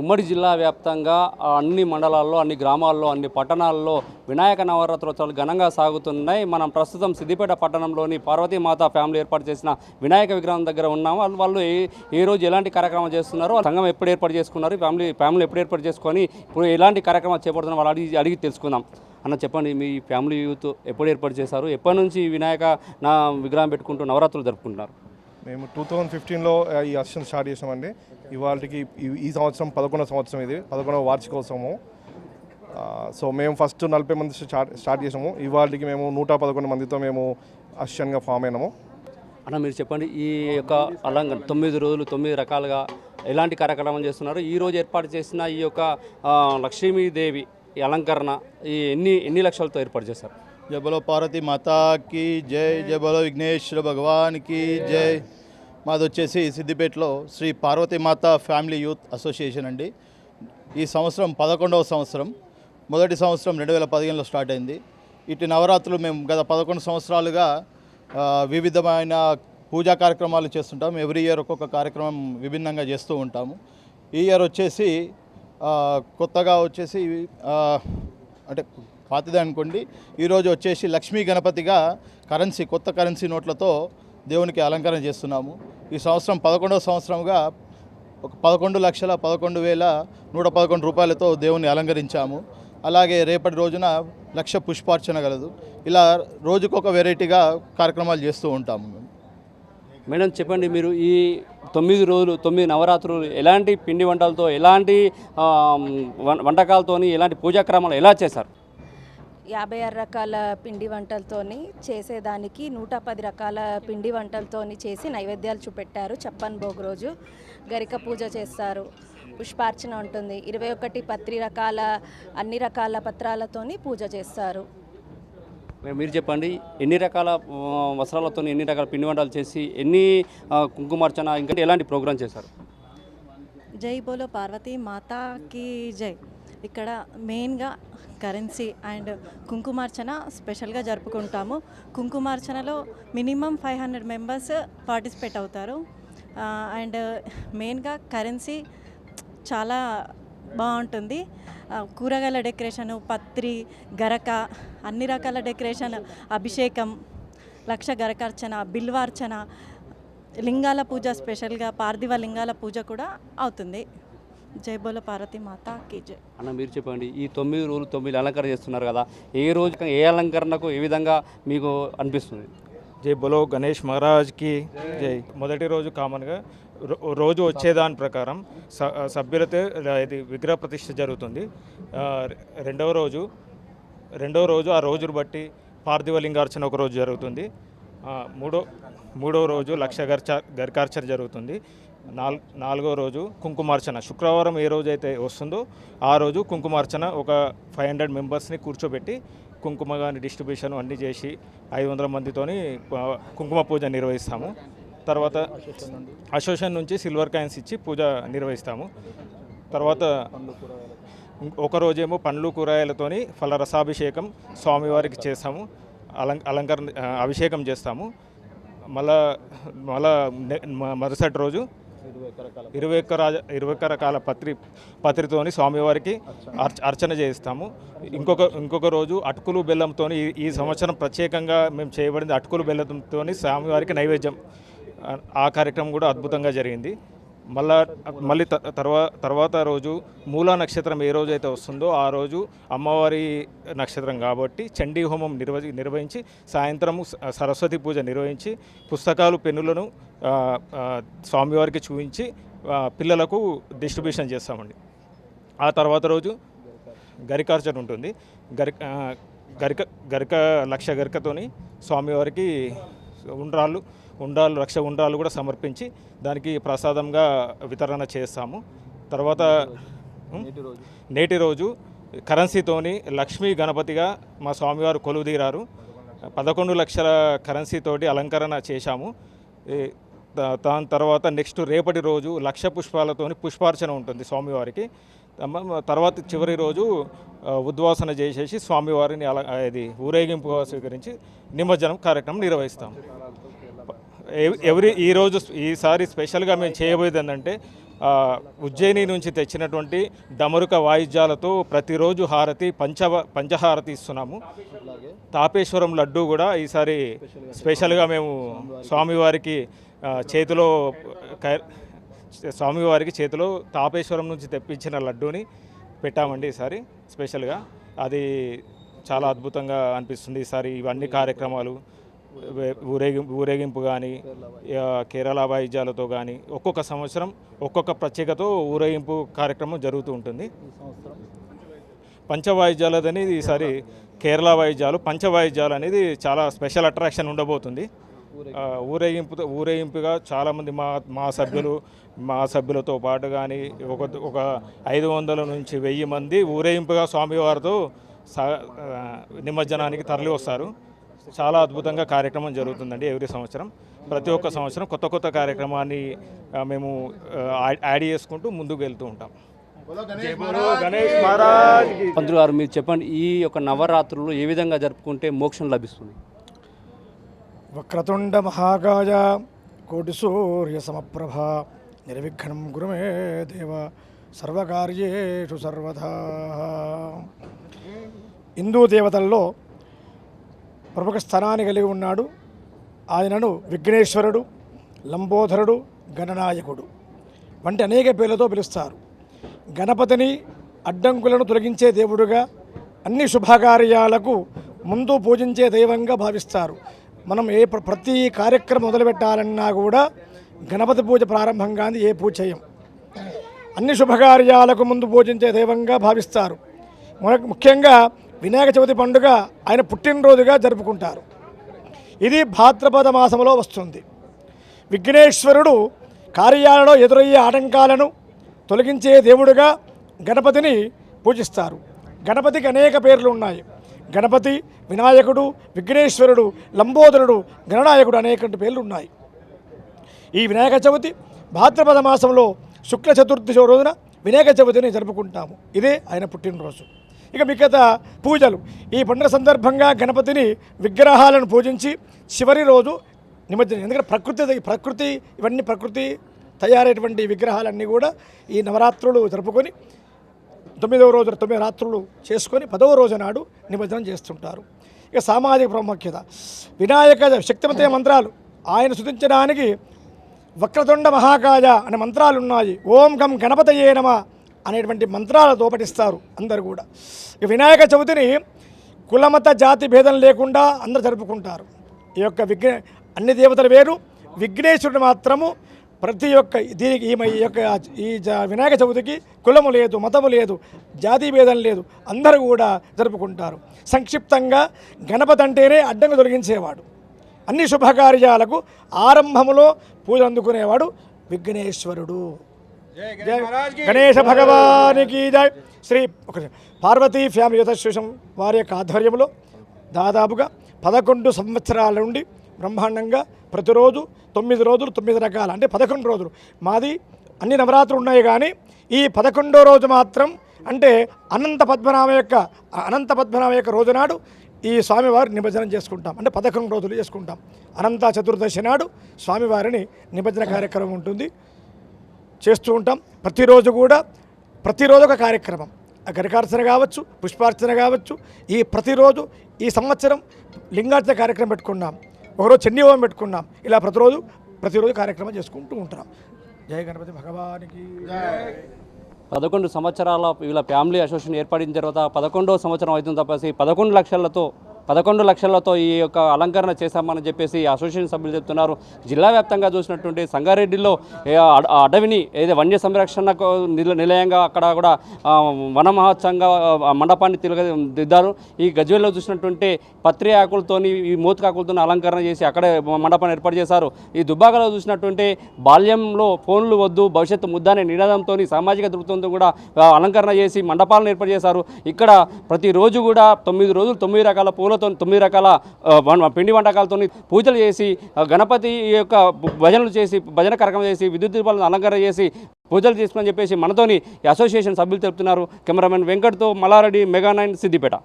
ఉమ్మడి జిల్లా వ్యాప్తంగా అన్ని మండలాల్లో అన్ని గ్రామాల్లో అన్ని పట్టణాల్లో వినాయక నవరాత్రోత్సవాలు ఘనంగా సాగుతున్నాయి. మనం ప్రస్తుతం సిద్దిపేట పట్టణంలోని పార్వతీమాత ఫ్యామిలీ ఏర్పాటు చేసిన వినాయక విగ్రహం దగ్గర ఉన్నాము. వాళ్ళు వాళ్ళు ఏ ఏ రోజు ఎలాంటి కార్యక్రమం చేస్తున్నారు? సంఘం ఎప్పుడు ఏర్పాటు చేసుకున్నారు? ఫ్యామిలీ ఫ్యామిలీ ఎప్పుడు ఏర్పాటు చేసుకొని ఇప్పుడు ఎలాంటి కార్యక్రమాలు చేపడుతున్నారు వాళ్ళు అడిగి అడిగి తెలుసుకుందాం. అన్న చెప్పండి మీ ఫ్యామిలీ యూత్ ఎప్పుడు ఏర్పాటు చేశారు? ఎప్పటి నుంచి వినాయక నా విగ్రహం పెట్టుకుంటూ నవరాత్రులు జరుపుకుంటున్నారు? మేము టూ థౌజండ్ ఫిఫ్టీన్లో ఈ అసిస్టెంట్ స్టార్ట్ చేసామండి ఇవాళకి ఈ సంవత్సరం పదకొండవ సంవత్సరం ఇది. పదకొండవ వార్షికోత్సవము. సో మేము ఫస్ట్ నలభై మంది స్టార్ట్ స్టార్ట్ చేసాము ఇవాళకి మేము నూట పదకొండు మందితో మేము అసిస్టెంట్గా ఫామ్ అయినాము. అన్న మీరు చెప్పండి ఈ యొక్క అలంకరణ తొమ్మిది రోజులు తొమ్మిది రకాలుగా ఎలాంటి కార్యక్రమం చేస్తున్నారు? ఈ రోజు ఏర్పాటు చేసిన ఈ యొక్క లక్ష్మీదేవి ఈ అలంకరణ ఈ ఎన్ని ఎన్ని లక్షలతో ఏర్పాటు చేశారు? జబలో పార్వతి మాతాకి జై జబలో విఘ్నేశ్వర భగవాన్కి జై మాది వచ్చేసి సిద్దిపేటలో Shri Parvatimata family youth association అండి. ఈ సంవత్సరం పదకొండవ సంవత్సరం. మొదటి సంవత్సరం రెండు వేల పదిహేనులో స్టార్ట్ అయింది. ఇటు నవరాత్రులు మేము గత పదకొండు సంవత్సరాలుగా వివిధమైన పూజా కార్యక్రమాలు చేస్తుంటాం. ఎవ్రీ ఇయర్ ఒక్కొక్క కార్యక్రమం విభిన్నంగా చేస్తూ ఉంటాము. ఈ ఇయర్ వచ్చేసి కొత్తగా వచ్చేసి అంటే పాతదే అనుకోండి. ఈరోజు వచ్చేసి లక్ష్మీ గణపతిగా కరెన్సీ కొత్త కరెన్సీ నోట్లతో దేవునికి అలంకరణ చేస్తున్నాము. ఈ సంవత్సరం పదకొండవ సంవత్సరంగా ఒక పదకొండు లక్షల పదకొండు వేల నూట పదకొండు రూపాయలతో దేవుని అలంకరించాము. అలాగే రేపటి రోజున లక్ష పుష్పార్చన కలదు. ఇలా రోజుకొక వెరైటీగా కార్యక్రమాలు చేస్తూ ఉంటాము మేడం చెప్పండి మీరు ఈ తొమ్మిది రోజులు తొమ్మిది నవరాత్రులు ఎలాంటి పిండి వంటలతో ఎలాంటి ఆ, వంటకాలతోని ఎలాంటి పూజా క్రమాలు ఎలా చేశారు? యాభై ఆరు రకాల పిండి వంటలతోని చేసేదానికి నూట పది రకాల పిండి వంటలతోని చేసి నైవేద్యాలు చూపెట్టారు. చప్పన్ భోగ్ రోజు గరిక పూజ చేస్తారు. పుష్పార్చన ఉంటుంది. ఇరవై ఒకటి పత్రి రకాల అన్ని రకాల పత్రాలతోని పూజ చేస్తారు. మీరు చెప్పండి ఎన్ని రకాల వస్త్రాలతో ఎన్ని రకాల పిండి వంటలు చేసి ఎన్ని కుంకుమార్చన ఇంకా ఎలాంటి ప్రోగ్రామ్ చేశారు? జై బోలో పార్వతీ మాతాకి జై. ఇక్కడ మెయిన్గా కరెన్సీ అండ్ కుంకుమార్చన స్పెషల్గా జరుపుకుంటాము. కుంకుమార్చనలో minimum five hundred members participate అవుతారు. అండ్ మెయిన్గా కరెన్సీ చాలా బాగుంటుంది. కూరగాయల డెకరేషను పత్రి గరక అన్ని రకాల డెకరేషన్ అభిషేకం లక్ష గరకార్చన బిల్వార్చన లింగాల పూజ స్పెషల్గా పార్థివ లింగాల పూజ కూడా అవుతుంది. జై బోలో పార్వతీ మాత కీ జై. అన్న మీరు చెప్పండి ఈ తొమ్మిది రోజులు తొమ్మిది అలంకరణ చేస్తున్నారు కదా ఏ రోజు ఏ అలంకరణకు ఏ విధంగా మీకు అనిపిస్తుంది? జై బలో గణేష్ మహారాజ్కి జై. మొదటి రోజు కామన్గా రో- రోజు వచ్చేదాని ప్రకారం స సభ్యులతో ఇది విగ్రహ ప్రతిష్ఠ జరుగుతుంది. రెండవ రోజు రెండవ రోజు ఆ రోజును బట్టి పార్థివ లింగార్చన ఒక రోజు జరుగుతుంది. మూడో మూడో రోజు లక్ష గర్చ గరికార్చన జరుగుతుంది. నాలుగో రోజు కుంకుమార్చన. శుక్రవారం ఏ రోజు అయితే వస్తుందో ఆ రోజు కుంకుమార్చన ఒక ఫైవ్ హండ్రెడ్ మెంబర్స్ని కూర్చోబెట్టి కుంకుమ కానీ డిస్ట్రిబ్యూషన్ అన్నీ చేసి ఐదు వందల మందితోని కుంకుమ పూజ నిర్వహిస్తాము. తర్వాత అసోసియేషన్ నుంచి సిల్వర్ కాయిన్స్ ఇచ్చి పూజ నిర్వహిస్తాము. తర్వాత ఒక రోజేమో పండ్లు కూరగాయలతోని ఫల రసాభిషేకం స్వామివారికి చేస్తాము. అలం అలంకరణ అభిషేకం చేస్తాము. మళ్ళా మళ్ళా మరుసటి రోజు ఇరవై ఒక్క రాజ ఇరవై ఒక్క రకాల పత్రి పత్రితోని స్వామివారికి అర్చ అర్చన చేయిస్తాము. ఇంకొక ఇంకొక రోజు అటుకులు బెల్లంతో ఈ సంవత్సరం ప్రత్యేకంగా మేము చేయబడింది అటుకులు బెల్లంతో స్వామివారికి నైవేద్యం. ఆ కార్యక్రమం కూడా అద్భుతంగా జరిగింది. మళ్ళా మళ్ళీ తర్వా తర్వాత రోజు మూలా నక్షత్రం ఏ రోజు అయితే వస్తుందో ఆ రోజు అమ్మవారి నక్షత్రం కాబట్టి చండీ హోమం నిర్వహి నిర్వహించి సాయంత్రము సరస్వతి పూజ నిర్వహించి పుస్తకాలు పెన్నులను స్వామివారికి చూపించి పిల్లలకు డిస్ట్రిబ్యూషన్ చేస్తామండి. ఆ తర్వాత రోజు గరికార్చన ఉంటుంది. గరి గరిక గరిక లక్ష గరికతోని స్వామివారికి ఉండ్రాళ్ళు ఉండ్రాలు లక్ష ఉండ్రాలు కూడా సమర్పించి దానికి ప్రసాదంగా వితరణ చేస్తాము. తర్వాత? నేటి రోజు. కరెన్సీతోని లక్ష్మీ గణపతిగా మా స్వామివారు కొలువుదీరారు. పదకొండు లక్షల కరెన్సీతోటి అలంకరణ చేశాము. దాని తర్వాత నెక్స్ట్ రేపటి రోజు లక్ష పుష్పాలతోని పుష్పార్చన ఉంటుంది స్వామివారికి. తర్వాత చివరి రోజు ఉద్వాసన చేసేసి స్వామివారిని అలా ఇది ఊరేగింపుగా స్వీకరించి నిమజ్జనం కార్యక్రమం నిర్వహిస్తాం ఎవరి ఈరోజు ఈసారి స్పెషల్గా మేము చేయబోయేది ఏంటంటే ఉజ్జయిని నుంచి తెచ్చినటువంటి డమరుక వాయిద్యాలతో ప్రతిరోజు హారతి పంచ పంచహారతి ఇస్తున్నాము. తాపేశ్వరం లడ్డు కూడా ఈసారి స్పెషల్గా మేము స్వామివారికి చేతిలో స్వామివారికి చేతిలో తాపేశ్వరం నుంచి తెప్పించిన లడ్డూని పెట్టామండి ఈసారి స్పెషల్గా. అది చాలా అద్భుతంగా అనిపిస్తుంది ఈసారి ఇవన్నీ కార్యక్రమాలు. ఊరేగింపు ఊరేగింపు కానీ కేరళ వాయిద్యాలతో కానీ ఒక్కొక్క సంవత్సరం ఒక్కొక్క ప్రత్యేకతో ఊరేగింపు కార్యక్రమం జరుగుతూ ఉంటుంది. పంచవాయిద్యాలు అనేది ఈసారి కేరళ వాయిద్యాలు పంచవాయిద్యాలు అనేది చాలా స్పెషల్ అట్రాక్షన్ ఉండబోతుంది. ఊరేగింపుతో ఊరేగింపు ఊరేగింపుగా చాలామంది మా మా సభ్యులు మా సభ్యులతో పాటు కానీ ఒక ఒక ఐదు వందల నుంచి వెయ్యి మంది ఊరేగింపుగా స్వామివారితో స నిమజ్జనానికి తరలి వస్తారు చాలా అద్భుతంగా కార్యక్రమం జరుగుతుందండి ఎవ్రీ సంవత్సరం. ప్రతి ఒక్క సంవత్సరం కొత్త కొత్త కార్యక్రమాన్ని మేము ఆ, యాడ్- చేసుకుంటూ ముందుకు వెళ్తూ ఉంటాం. గణేష్ మహారాజ్ పంతులు గారు మీరు చెప్పండి ఈ యొక్క నవరాత్రులు ఏ విధంగా జరుపుకుంటే మోక్షం లభిస్తుంది? వక్రతుండ మహాకాయ కోటి సూర్య సమప్రభ నిర్విఘ్నం గురుమే దేవ సర్వకార్యేషు సర్వదా. హిందూ దేవతల్లో ప్రముఖ స్థానాన్ని కలిగి ఉన్నాడు. ఆయనను విఘ్నేశ్వరుడు లంబోధరుడు గణనాయకుడు వంటి అనేక పేర్లతో పిలుస్తారు. గణపతిని అడ్డంకులను తొలగించే దేవుడుగా అన్ని శుభకార్యాలకు ముందు పూజించే దైవంగా భావిస్తారు. మనం ఏ ప్రతి కార్యక్రమం మొదలుపెట్టాలన్నా కూడా గణపతి పూజ ప్రారంభంగా ఏ పూజ చేయం. అన్ని శుభకార్యాలకు ముందు పూజించే దైవంగా భావిస్తారు. మన- ముఖ్యంగా వినాయక చవితి పండుగ ఆయన పుట్టినరోజుగా జరుపుకుంటారు. ఇది భాద్రపద మాసంలో వస్తుంది. విఘ్నేశ్వరుడు కార్యాలలో ఎదురయ్యే ఆటంకాలను తొలగించే దేవుడుగా గణపతిని పూజిస్తారు. గణపతికి అనేక పేర్లు ఉన్నాయి. గణపతి వినాయకుడు విఘ్నేశ్వరుడు లంబోదరుడు గణనాయకుడు అనేక పేర్లు ఉన్నాయి. ఈ వినాయక చవితి భాద్రపద మాసంలో శుక్ల చతుర్థి రోజున వినాయక చవితిని జరుపుకుంటాము. ఇదే ఆయన పుట్టినరోజు. ఇక మిగతా పూజలు. ఈ పండుగ సందర్భంగా గణపతిని విగ్రహాలను పూజించి చివరి రోజు నిమజ్జనం. ఎందుకంటే ప్రకృతి ప్రకృతి ఇవన్నీ ప్రకృతి తయారైనటువంటి విగ్రహాలన్నీ కూడా ఈ నవరాత్రులు జరుపుకొని తొమ్మిదవ రోజు తొమ్మిది రాత్రులు చేసుకొని పదవ రోజు నాడు నిమజ్జనం చేస్తుంటారు. ఇక సామాజిక ప్రాముఖ్యత. వినాయక శక్తిమతయ మంత్రాలు. ఆయన శుతించడానికి వక్రతుండ మహాకాయ అనే మంత్రాలు ఉన్నాయి ఓం గం గణపతయే నమ అనేటువంటి మంత్రాలతో పఠిస్తారు అందరు కూడా. ఇక వినాయక చవితిని కులమత జాతి భేదం లేకుండా అందరు జరుపుకుంటారు. ఈ యొక్క విఘ్న అన్ని దేవతలు వేరు విఘ్నేశ్వరుడు మాత్రము ప్రతి ఒక్క దీనికి ఈమె ఈ యొక్క ఈ వినాయక చవితికి కులము లేదు మతము లేదు జాతి భేదం లేదు అందరూ కూడా జరుపుకుంటారు. సంక్షిప్తంగా గణపతి అంటేనే అడ్డంగా తొలగించేవాడు. అన్ని శుభకార్యాలకు ఆరంభములో పూజ అందుకునేవాడు విఘ్నేశ్వరుడు. జై గణేశ భగవానికి జై. శ్రీ ఒక పార్వతీ ఫ్యామిలీ అసోసియేషన్ వారి యొక్క ఆధ్వర్యంలో దాదాపుగా పదకొండు సంవత్సరాల నుండి బ్రహ్మాండంగా ప్రతిరోజు తొమ్మిది రోజులు తొమ్మిది రకాల అంటే పదకొండు రోజులు. మాది అన్ని నవరాత్రులు ఉన్నాయి కానీ ఈ పదకొండో రోజు మాత్రం అంటే అనంత పద్మనాభ యొక్క అనంత పద్మనాభ యొక్క రోజు నాడు ఈ స్వామివారి నిమజ్జనం చేసుకుంటాం. అంటే పదకొండు రోజులు చేసుకుంటాం. అనంత చతుర్దశి నాడు స్వామివారిని నిమజ్జన కార్యక్రమం ఉంటుంది. చేస్తూ ఉంటాం. ప్రతిరోజు కూడా ప్రతిరోజు ఒక కార్యక్రమం. గరికార్చన కావచ్చు పుష్పార్చన కావచ్చు ఈ ప్రతిరోజు ఈ సంవత్సరం లింగార్చన కార్యక్రమం పెట్టుకున్నాం. ఒకరోజు చండీహోమం పెట్టుకున్నాం. ఇలా ప్రతిరోజు ప్రతిరోజు కార్యక్రమం చేసుకుంటూ ఉంటాం. జయ గణపతి భగవానికి. పదకొండు సంవత్సరాల వీళ్ళ ఫ్యామిలీ అసోసియేషన్ ఏర్పడిన తర్వాత పదకొండవ సంవత్సరం అవుతుంది తప్పసి పదకొండు లక్షలతో పదకొండు లక్షలతో ఈ యొక్క అలంకరణ చేశామని చెప్పేసి అసోసియేషన్ సభ్యులు చెప్తున్నారు. జిల్లా వ్యాప్తంగా చూసినటువంటి సంగారెడ్డిలో అడవిని ఏదో వన్య సంరక్షణకు నిలయంగా అక్కడ కూడా వన మహోత్సవంగా మండపాన్ని తిరగ దిద్దారు. ఈ గజ్వేల్లో చూసినటువంటి పత్రి ఆకులతోని ఈ మూతకాకులతో అలంకరణ చేసి అక్కడే మండపాన్ని ఏర్పాటు చేశారు. ఈ దుబ్బాకలో చూసినటువంటి బాల్యంలో ఫోన్లు వద్దు భవిష్యత్తు ముద్దానే నినాదంతో సామాజిక దృక్పథంతో కూడా అలంకరణ చేసి మండపాలను ఏర్పాటు చేశారు. ఇక్కడ ప్రతిరోజు కూడా తొమ్మిది రోజులు తొమ్మిది రకాల పూలతో తొమ్మిది రకాల పిండి వంటకాలతో పూజలు చేసి గణపతి యొక్క భజనలు చేసి భజన కార్యక్రమం చేసి విద్యుత్ దీపాలను అలంకరణ చేసి పూజలు చేసుకుని చెప్పేసి మనతోని అసోసియేషన్ సభ్యులు చెప్తున్నారు కెమెరామెన్ వెంకట్తో మల్లారెడ్డి మెగా నైన్ సిద్దిపేట.